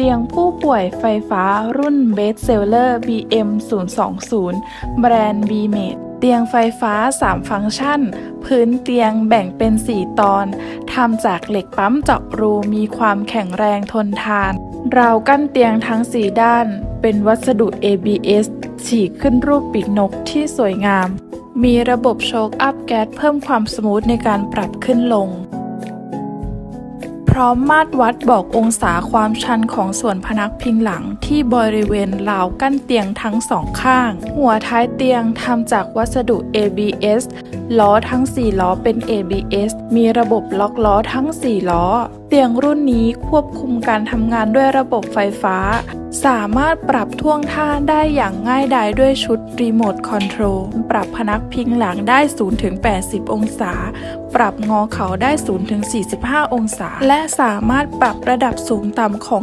เตียงผู้ป่วยไฟฟ้ารุ่น Best Seller BM 020แบรนด์ b m a d e เตียงไฟฟ้า 3 ฟังก์ชัน พื้นเตียงแบ่งเป็น 4 ตอน ทำจากเหล็กปั๊มเจาะรูมีความแข็งแรงทนทาน ราวกั้นเตียงทั้ง 4 ด้าน เป็นวัสดุ ABS ฉีกขึ้นรูปปีกนกที่สวยงาม มีระบบโชคอัพแก๊สเพิ่มความสมูทในการปรับขึ้นลง พร้อมมาตรวัดบอกองศาความชันของส่วนพนักพิงหลังที่บริเวณราวกั้นเตียงทั้งสองข้าง หัวท้ายเตียงทำจากวัสดุ ABS ล้อทั้ง 4 ล้อเป็น ABS มีระบบล็อกล้อทั้ง 4 ล้อเตียงรุ่นนี้ควบคุมการทำงานด้วยระบบไฟฟ้า สามารถปรับท่วงท่าได้อย่างง่ายดายด้วยชุดรีโมทคอนโทรล ปรับพนักพิงหลังได้ 0-80 องศา ปรับงอเข่าได้ 0-45 องศา และสามารถปรับระดับสูงต่ำของ